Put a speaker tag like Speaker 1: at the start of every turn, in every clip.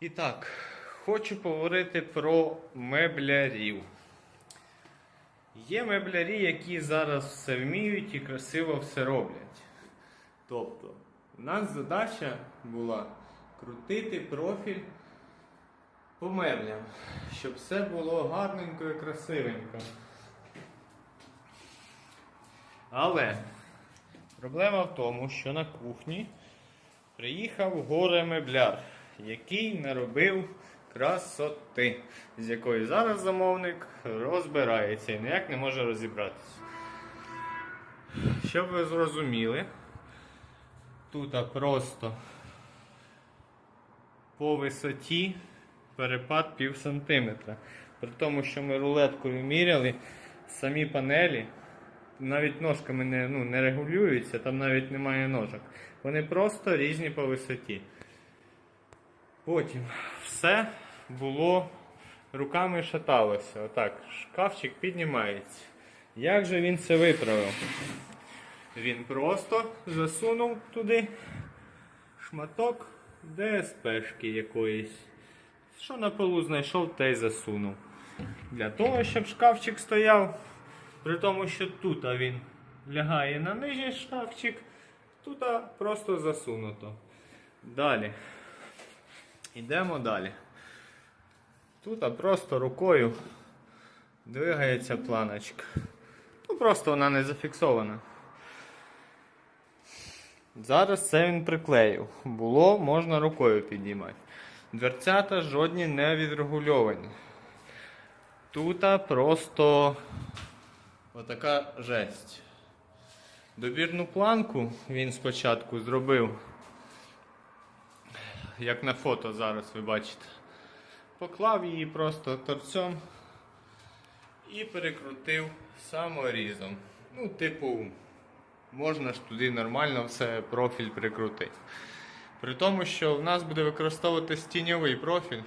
Speaker 1: І так, хочу поговорити про меблярів. Є меблярі, які зараз все вміють і красиво все роблять. Тобто, у нас задача була крутити профіль по меблям, щоб все було гарненько і красивенько. Але проблема в тому, що на кухні приїхав горе мебляр, який наробив красоти, з якої зараз замовник розбирається і ніяк не може розібратися. Щоб ви зрозуміли, тут просто по висоті перепад пів сантиметра. При тому, що ми рулеткою міряли, самі панелі навіть ножками не, ну, не регулюються, там навіть немає ножок. Вони просто різні по висоті. Потім все було руками шаталося. Отак, шкафчик піднімається. Як же він це виправив? Він просто засунув туди шматок ДСПшки якоїсь. Що на полу знайшов, те й засунув. Для того, щоб шкафчик стояв, при тому, що тут він лягає на нижній шкафчик, тут просто засунуто. Далі. Йдемо далі. Тут просто рукою двигається планочка. Ну просто вона не зафіксована. Зараз це він приклеїв. Було, можна рукою підіймати. Дверцята жодні не відрегульовані. Тут просто отака жесть. Добірну планку він спочатку зробив, як на фото зараз ви бачите. Поклав її просто торцем і перекрутив саморізом. Ну, типу, можна ж туди нормально все профіль прикрутити. При тому, що в нас буде використовуватись тіньовий профіль.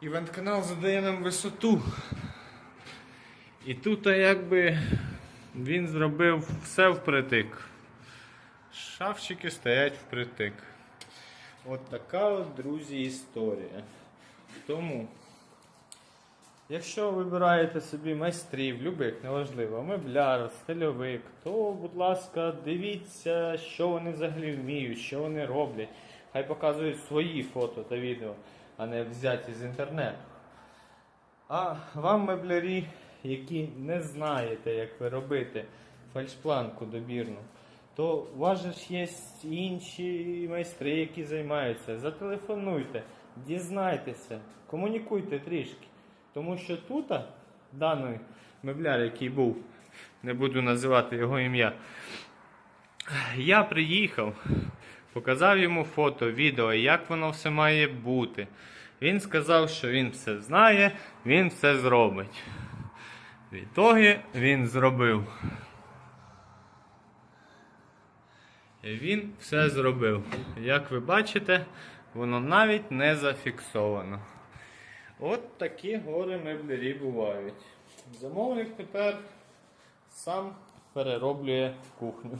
Speaker 1: Івент-канал задає нам висоту. І тут якби він зробив все впритик. Шафчики стоять впритик. От така от, друзі, історія. Тому, якщо вибираєте собі майстрів, любих, неважливо, мебляр, стильовик, то, будь ласка, дивіться, що вони взагалі вміють, що вони роблять. Хай показують свої фото та відео, а не взяті з інтернету. А вам, меблярі, які не знаєте, як ви робити фальшпланку добірну, то у вас же ж є інші майстри, які займаються. Зателефонуйте, дізнайтеся, комунікуйте трішки. Тому що тут даний мебляр, який був, не буду називати його ім'я, я приїхав, показав йому фото, відео, як воно все має бути. Він сказав, що він все знає, він все зробить. В ітогі він зробив. І він все зробив. Як ви бачите, воно навіть не зафіксовано. От такі гори меблярі бувають. Замовник тепер сам перероблює кухню.